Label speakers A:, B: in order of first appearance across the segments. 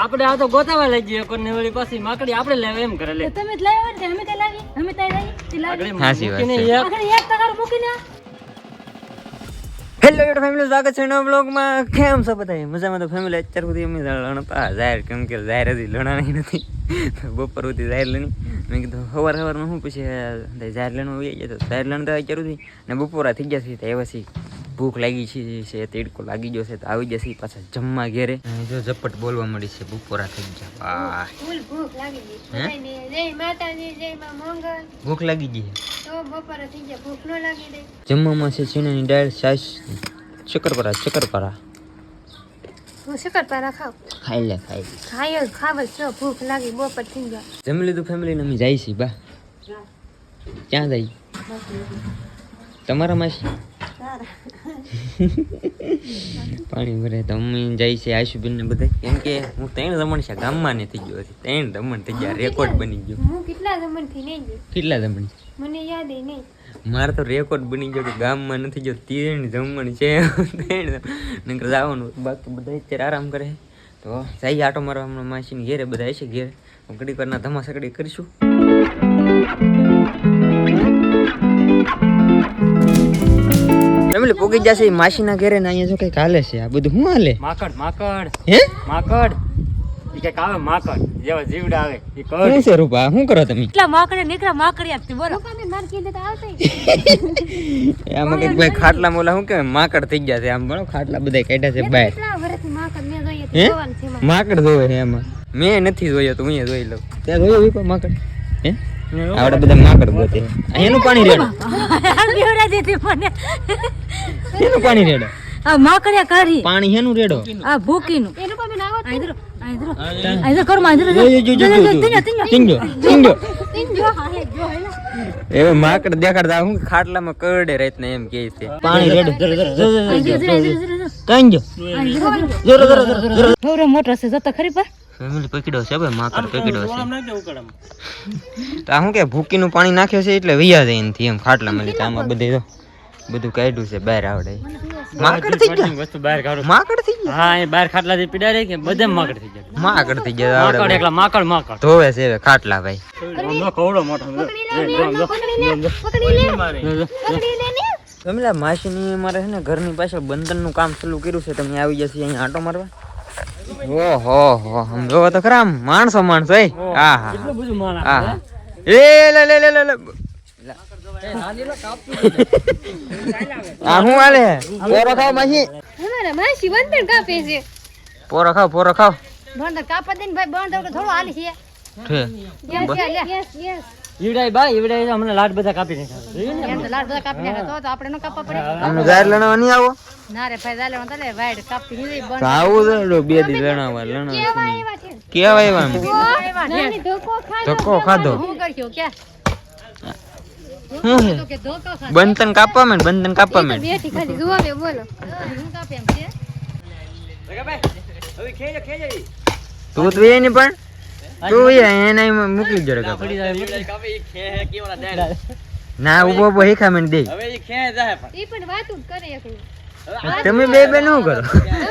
A: આપણે આ તો ગોતાવા લઈ જઈએ કોને વળી પાછી માકડી આપણે લેવા એમ કરે લે
B: તમે જ લાવ્યા ને અમે તે લાવી અમે લાવી તે લાવી.
A: આગળ
C: હાચી વાત છે.
A: એક
B: આગળ એક ટકા મૂકીને
C: હેલો યુટ્યુબ ફેમિલી સ્વાગત છે નવા બ્લોગમાં કેમ છો બધા? મજામાં તો ફેમિલી અત્યાર સુધી અમે લણતા જાહેર કેમ કે જાહેર હજી લણાણી નથી. બપોર સુધી જાહેર લણી. મેં કીધું સવાર સવારમાં હું પછી જાહેર લણવા આવી તો જાહેર લણતા અત્યાર સુધી. ને બપોરા થઈ ગયા છે તો એ પછી ભૂખ લાગી છે તેડકો લાગી ગયો છે તો આવી જશે પાછા જમવા ઘેરે. જો ઝપટ બોલવા મળી છે બપોરા થઈ ગયા.
B: ભૂખ લાગી ગઈ.
C: હે?
B: બધાયને જય માતાજી જય માં મંગળ
C: ભૂખ લાગી ગઈ
B: તો થઈ ગયા ભૂખ ન લાગી દે
C: જમવામાં છે ચીણાની દાળ છાશ શક્કરપારા શક્કરપારા.
B: હું શક્કરપારા ખાવ
C: ખાઈ લે ખાઈ
B: જ ખાવ છો ભૂખ લાગી બપોર થઈ ગયા.
C: જમી લીધું ફેમિલીને અમે જાય છીએ બા. ક્યાં જાય? તમારા માસી પાણી ભરે તો અમે જાય છે આશુબેન ને બધા કેમ કે હું ત્રણ રમણ છે ગામમાં ને થઈ ગયો હતી ત્રણ દમણ થઈ ગયા રેકોર્ડ બની ગયો.
B: હું કેટલા દમણથી નહીં ગયો
C: કેટલા દમણ
B: મને યાદ નહીં.
C: મારે તો રેકોર્ડ બની ગયો કે ગામમાં નથી ગયો ત્રણ જમણ છે. ત્રણ નકર જવાનું બાકી બધા અત્યારે આરામ કરે. તો જઈએ આટો મારવા હમણાં માસીને ઘેરે બધા છે ઘેરે. ઘડી કરના ધમાસકડી કરીશું. ફેમિલી પોગી જશે માસીના ઘરે ને અહીંયા જો કંઈક હાલે છે. આ બધું શું હાલે?
A: માકડ માકડ.
C: હે?
A: માકડ. ઈ કંઈક આવે માકડ. જેવા જીવડા આવે એ
C: શું છે રૂપા? શું કરો તમે?
B: એટલા માકડે નીકળ્યા માકડી આપતી બોલો. તમે માર કીધું તો
C: આમાં કંઈક ભાઈ ખાટલા મોલા શું કે માકડ થઈ ગયા છે. આમ બોલો ખાટલા બધા કાઢ્યા છે બહાર
B: કેટલા વર્ષથી માકડ મેં જોઈએ? છે એમાં.
C: માકડ જોવે છે એમાં. મેં નથી જોયો તો હું જોઈ લઉં. ત્યાં જોયો માકડ? હે? આવડે બધા માકડ ગોતે એનું પાણી રેડો
B: મને
C: એનું પાણી રેડો
B: આ માકડિયા કાઢી
C: પાણી એનું રેડો
B: આ ભૂકીનું એનું પણ નાવ આઈદરો આઈદરો આઈદરો કરમાં
C: જો, જો, જો, જો.
B: તિંજો જો હેલા
C: હવે માકડ દેખાડતા હું ખાટલામાં કરડે રાતને એમ કહે છે પાણી રેડો કાંઈ જો જોરો જોરો જોરો જોરો
B: થોડો મોટો છે જતો ખરી પર
C: ફેમિલી પકડ્યો છે ભાઈ માકડ પકડ્યો છે.
A: આમ નાખજો ઉકળામ.
C: તો આ શું કે ભૂકીનું પાણી નાખ્યું છે એટલે વૈયા જાય એનથી એમ ખાટલા મળી આમાં બધે તો. બધું કાઢ્યું છે બહાર આવડે. માકડ થઈ ગયા?
A: વસ્તુ બહાર કાઢો.
C: માકડ થઈ ગયા?
A: હા એ બહાર ખાટલાથી પીડા રહી કે બધે માકડ થઈ જાય
C: માકડ થઈ ગયા
A: માકડ એકલા માકડ માકડ.
C: ધોવે છે ખાટલા ભાઈ.
A: કવડો મોટો. જો.
C: ગમેલા માસીની મારે છે ને ઘરની પાછળ બંધનનું કામ ચાલુ કર્યું છે તમે આવી જશે અહીંયા આંટો મારવા? ઓહો હો સમજો તો ખરા માણસો માણસો એ હા હા.
A: કેટલું બધું માલ
C: હા એ લે લે લે લે લે. આ શું હાલે? પોરો ખાવ માસી
B: અમારા માસી બંધન કાપે છે.
C: પોરો ખાવ પોરો ખાવ.
B: બંધન કાપા દે ને ભાઈ થોડું છે.
C: છે
B: યસ યસ યસ.
A: ઈવડાય બા ઈવડાય હમણાં લાડ બધા કાપી નાખ્યા.
B: એમ તો લાડ બધા કાપી નાખે તો તો આપણે ન કાપવા પડે.
C: અમને જાહેર લણવા નહીં આવો?
B: ના રે ભાઈ ચાલે વાંધો લે વાઈડ કાપી દીધી
C: તો આવું છે બે દી લણાવવા લણાવવા કેવા એવા
B: નાની ધોકો ખાધો
C: ધક્કો ખાધો?
B: હું કર્યો કે?
C: શું છે
B: તો કે ધોકો ખાધો.
C: બંધન કાપવા મેં બંધન કાપવા મેં
B: બેઠી ખાલી જોવા દે બોલો. હું કાપે એમ છે?
C: તું તો એ નહીં પણ. તું એને એમાં મૂકી જ કાપ
A: પડી જાય.
C: ના ઊભો ઊભો હેખા મને દે.
B: ઈ પણ. વાતું જ કરે એકલું.
C: તમે બે બે શું કરો.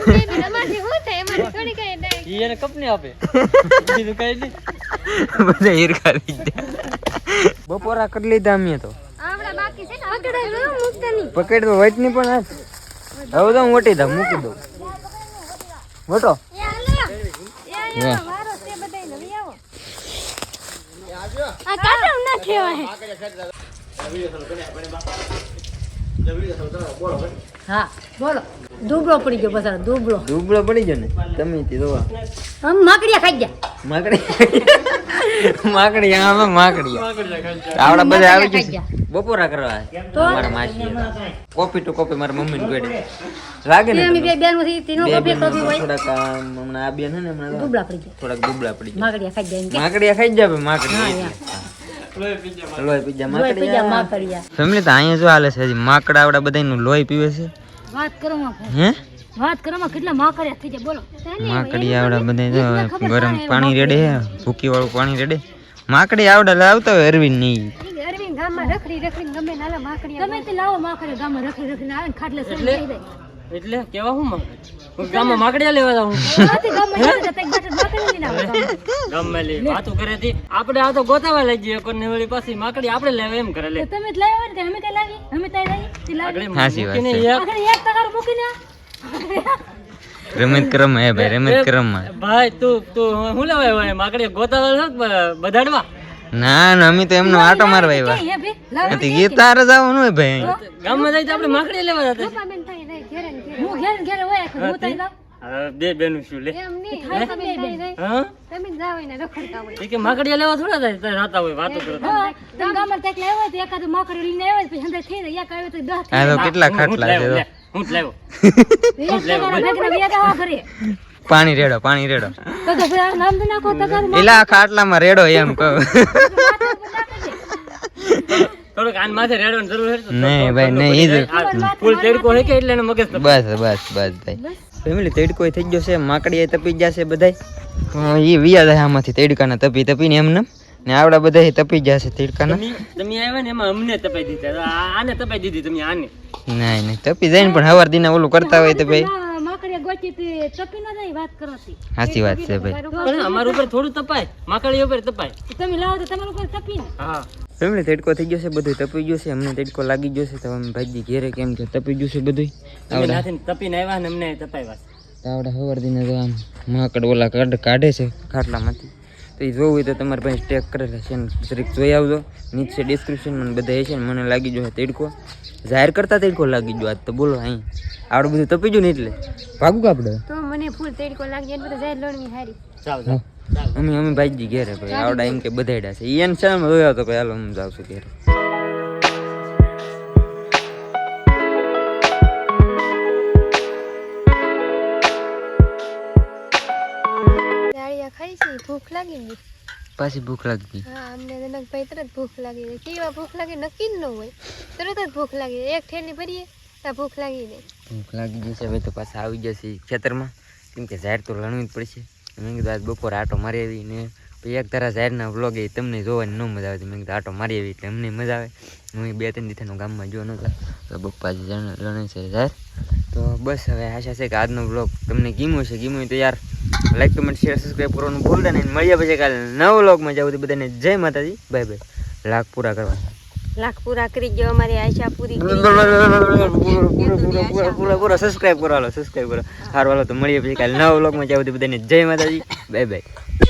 B: તમને બી અમારથી શું થાય? અમારે થોડી કઈ ડાય
A: ઈ એને કપ આપે. બીજું કઈ નહીં.
C: બધા બપોરા કરી લીધા અમે તો.
B: આપડા બાકી છે ને પકડાય મુકતા નહીં.
C: પકડ તો વટની પણ. હવે તો હું વટી દઉં મૂકી દઉં. વટો
B: એ હાલો એ
C: વાહ.
B: મારો છે બધાય નવી આવો આ કાટમ ના કહેવાય. હા બોલો. દુબળો પડી ગયો બસારો દુબળો.
C: દુબળો પડી ગયો ને તમે તે જોવા.
B: આમ માકડિયા ખાઈ ગયા.
C: માકડી માકડી આમાં માકડી આવડા બધા આવી જશે બપોરા કરવા
B: તો?
C: મારા માસી કોપી ટુ કોપી મારા મમ્મી ને ગોડે લાગે ને
B: બે બેનમાંથી તીનો કોપી કોપી હોય.
C: થોડાક આમ હમણાં આ બેન હે ને હમણાં
B: દુબળા પડી ગયા.
C: થોડાક દુબળા પડી ગયા.
B: માકડિયા ખાઈ જાય એમ
C: ખાઈ જાય માકડી લોહી પીજા
B: લોહી પીજા
C: માકડિયા.
B: માકડિયા.
C: ફેમિલી તો અહીંયા જો હાલે છે હજી? માકડા આવડા બધાનું લોહી પીવે છે?
B: વાત કરો
C: હે?
B: વાત કરવામાં કેટલા માકડિયા થઈ ગયા બોલો.
C: માકડી આવડા બધા જો ગરમ પાણી રેડે ભૂકી વાળું પાણી રેડે. માકડી આવડા લાવતા હોય અરવિંદ નહીં
B: અરવિંદ ગામમાં રખડી રખડી ગમે નાલા માકડી ગમે તે લાવો માકડી ગામમાં રખડી રખડી આવે ખાટલે સરી જાય.
A: એટલે કેવા હું માંગે હું ગામમાં માકડિયા લેવા જાઉં
B: ગામમાં જતા, એક બાટલ માકડી લઈને આવો ગામમાં.
A: ગામમાં લે વાતું કરે તી. આપણે આ તો ગોતાવા લઈ જઈએ કોને વળી પાછી માકડી આપણે લેવા એમ કરે લે.
B: તમે જ લાવ્યા ને અમે કઈ લાવી અમે તઈ લાવી તે લાવી
A: આગળ
C: વાત છે.
A: એક
B: તગારો મૂકીને
C: રમત ક્રમ હે ભાઈ રમત ક્રમમાં
A: ભાઈ તું તું હું લેવાય ભાઈ માકડી ગોતાવા કે બધાડવા?
C: ના ના અમે તો એમનો આટો મારવા આવ્યા. નથી ગીત તારે જવાનું હોય ભાઈ.
A: ગામમાં જઈ તો આપણે માકડી લેવા જતા
B: પપ્પા બેન થાય નહીં ઘેરે હું ઘેરે ને ઘેરે હોય હું તઈ લાવ.
A: હવે બે બેનું શું લે?
B: એમ નહીં થાય તમે બેન
A: હા?
B: તમે જાવ ને રખડતા હોય.
A: એ કે માકડિયા લેવા થોડા જાય ત્યાં હોય વાતો કરો.
B: કેટલા તમે
A: હું જ લાવ્યો, હું જ લાવ્યો.
C: પાણી રેડો પાણી રેડો.
B: તો તો ભાઈ આ નામ તો નાખો તગારું
C: એલા ખાટલામાં રેડો એમ કહું.
A: થોડુંક આન માથે રેડવાની જરૂર છે
C: નહીં ભાઈ નહીં
A: ફૂલ તેડકો હે કે એટલે એનો મગજ
C: બસ બસ બસ ભાઈ. ફેમિલી તડકો થઈ ગયો છે માકડીએ તપી જશે બધાય. એ વિયા જાય આમાંથી તડકાના તપી તપીને એમને. ને આવડા બધા તપી જશે તડકાના.
A: તમે તમે આવ્યા ને એમાં અમને તપાઈ દીધા. આને તપાઈ દીધી તમે આને.
C: ના નહીં તપી જાય ને પણ હવાર દિના ઓલું કરતા હોય તો ભાઈ.
B: ના, માકડીયા ગોચી તે તપી ન જાય વાત કરવાથી
C: સાચી વાત છે ભાઈ.
A: અમારા ઉપર થોડું તપાય. માકડી ઉપર તપાય.
B: તમે લાવો તો તમારા ઉપર તપી
A: હા.
C: ફેમિલી તડકો થઈ ગયો છે બધું તપી ગયું છે અમને તડકો લાગી ગયો છે તો અમે ભાઈજી ઘેરે કેમ કે તપી ગયું છે બધું
A: નાથી તપીને આવ્યા ને અમને તપાવ્યા
C: આવડા હવાર દિને તો આમ માકડ ઓલા કાઢ કાઢે છે ખાટલામાંથી. તો એ જોવું હોય તો તમારે પાસે ટેક કરેલા છે ને જરીક જોઈ આવજો. નીચે ડિસ્ક્રિપ્શનમાં બધા છે ને મને લાગી ગયો તડકો. જાહેર કરતા તડકો લાગી ગયો આજ તો બોલો અહીં. આવડું બધું તપી ગયું ને એટલે. ભાગું કે આપણે?
B: તો મને ફૂલ તેડકો લાગી એટલે બધા જાય લણવી હારી.
A: જાઓ.
C: અમે અમે ભાઈજી ઘેરે ભાઈ. આવડા એમ કે બધાડ્યા છે. એને છે ને જોયો તો ભાઈ હાલો હું જાઉં છું ઘેરે.
B: ભૂખ લાગી ગઈ?
C: પાછી ભૂખ લાગી
B: હા અમને જનકભાઈ તરત ભૂખ લાગી ગઈ. કેવા ભૂખ લાગે નક્કી જ ન હોય. તરત જ ભૂખ લાગી એક ઠેલી ભરીએ તો ભૂખ લાગી જાય
C: ભૂખ લાગી જશે હવે તો પાછા આવી જશે ખેતરમાં. કેમ કે ઝાડ તો લણવી જ પડશે. મેં કીધું આજ બપોર આટો મારી આવી ને પછી એક તારા ઝાડના વ્લોગ એ તમને જોવાની ન મજા આવે. મેં કીધું આટો મારી આવી એટલે અમને મજા આવે. હું બે ત્રણ દીથાનું ગામમાં જોવા નહોતા તો પપ્પાજી જણ લણે છે ઝાડ. તો બસ હવે આશા છે કે આજનો બ્લોગ તમને ગીમો છે ગીમો તો યાર લાઈક કમેન્ટ શેર સબસ્ક્રાઈબ કરવાનું ભૂલતા નહીં. મળ્યા પછી કાલે નવો વ્લોગમાં જાવ તો બધાને જય માતાજી. બાય બાય લાખ પૂરા કરવા
B: લાખ પૂરા કરી ગયો અમારી આશા પૂરી
C: પૂરા પૂરા પૂરા સબસ્ક્રાઇબ કરો હાલો સબસ્ક્રાઇબ કરો. સારું હાલો તો મળીએ પછી કાલે નવો વ્લોગમાં જાવ તો બધાને જય માતાજી. Bye bye